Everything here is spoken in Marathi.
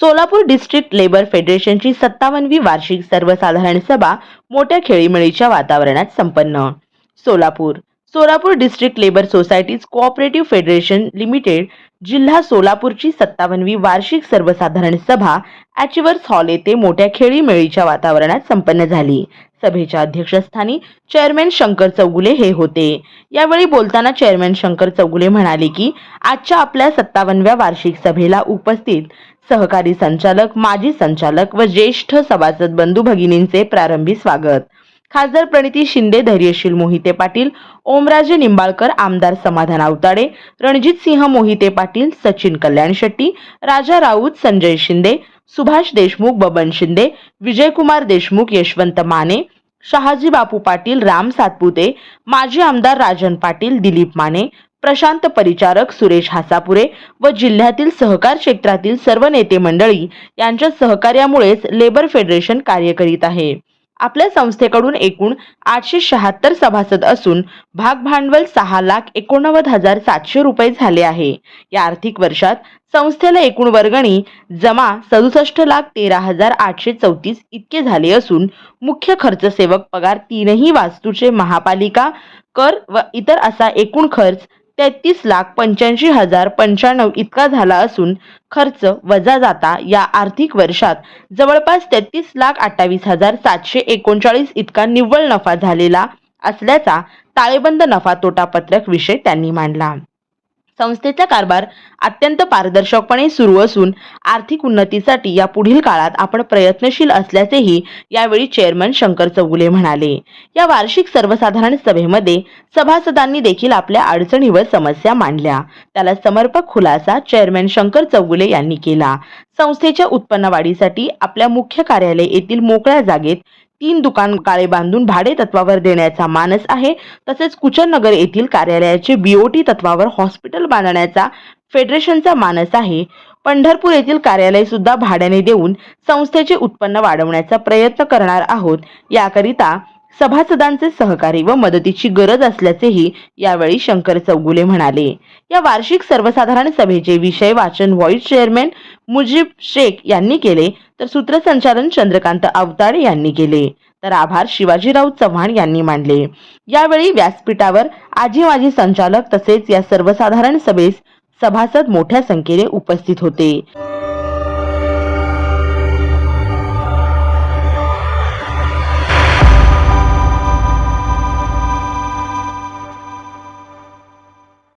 सोलापूर डिस्ट्रिक्ट लेबर फेडरेशनची सत्तावनवी वार्षिक सर्वसाधारण सभा मोठ्या खेळीमेळीच्या वातावरणात संपन्न. Solapur Solapur district labour societies cooperative federation limited जिल्हा सोलापूरची सत्तावनवी वार्षिक सर्वसाधारण सभा अॅचिवर्स हॉल येथे मोठ्या खेळीमेळीच्या वातावरणात संपन्न झाली. सभेच्या अध्यक्षस्थानी चेअरमॅन शंकर चौगुले हे होते. यावेळी बोलताना चेअरमॅन शंकर चौगुले म्हणाले की आजच्या आपल्या सत्तावनव्या वार्षिक सभेला उपस्थित सहकारी संचालक माजी संचालक व ज्येष्ठ सभासद बंधू भगिनींचे प्रारंभी स्वागत. खासदार प्रणिती शिंदे धैर्यशील मोहिते पाटील ओमराजे निंबाळकर आमदार समाधान अवताडे रणजित सिंह मोहिते पाटील सचिन कल्याण शेट्टी राजा राऊत संजय शिंदे सुभाष देशमुख बबन शिंदे विजयकुमार देशमुख यशवंत माने शहाजी बापू पाटील राम सातपुते माजी आमदार राजन पाटील दिलीप माने प्रशांत परिचारक सुरेश हासापुरे व जिल्ह्यातील सहकार क्षेत्रातील सर्व नेते मंडळी यांच्या सहकार्यामुळेच लेबर फेडरेशन कार्य करीत आहे. आपल्या संस्थेकडून एकूण आठशे शहात्तर सभासद असून भाग भांडवल सहा लाख एकोणनव्वद हजार सातशे रुपये झाले आहे. या आर्थिक वर्षात संस्थेला एकूण वर्गणी जमा सदुसष्ट लाख तेरा हजार आठशे चौतीस इतके झाले असून मुख्य खर्च सेवक पगार तीनही वास्तूचे महापालिका कर व इतर असा एकूण खर्च तेहतीस लाख पंच्याऐंशी हजार पंच्याण्णव इतका झाला असून खर्च वजा जाता या आर्थिक वर्षात जवळपास तेहतीस लाख अठ्ठावीस हजार सातशे एकोणचाळीस इतका निव्वळ नफा झालेला असल्याचा ताळेबंद नफा तोटा पत्रक विषय त्यांनी मांडला. संस्थेचा कारभार अत्यंत पारदर्शकपणे सुरू असून आर्थिक उन्नतीसाठी या पुढील काळात आपण प्रयत्नशील असल्याचेही यावेळी चेअरमन शंकर चौगुले म्हणाले. या वार्षिक सर्वसाधारण सभेमध्ये सभासदांनी देखील आपल्या अडचणी व समस्या मांडल्या. त्याला समर्पक खुलासा चेअरमॅन शंकर चौगुले यांनी केला. संस्थेच्या उत्पन्न वाढीसाठी आपल्या मुख्य कार्यालय येथील मोकळ्या जागेत तीन दुकान काळे बांधून भाडे तत्वावर देण्याचा मानस आहे. तसेच कुचननगर येथील कार्यालयाचे बीओटी तत्वावर हॉस्पिटल बांधण्याचा फेडरेशनचा मानस आहे. पंढरपूर येथील कार्यालय सुद्धा भाड्याने देऊन संस्थेचे उत्पन्न वाढवण्याचा प्रयत्न करणार आहोत. याकरिता सभासदांचे सहकारी व मदतीची गरज असल्याचेही यावेळी शंकर चौगुले म्हणाले. या वार्षिक सर्वसाधारण सभेचे विषय वाचन व्हाईस चेअरमॅन मुजीब शेख यांनी केले तर सूत्रसंचालन चंद्रकांत अवताडे यांनी केले. तर आभार शिवाजीराव चव्हाण यांनी मांडले. यावेळी व्यासपीठावर आजी माजी संचालक तसेच या सर्वसाधारण सभेस सभासद मोठ्या संख्येने उपस्थित होते.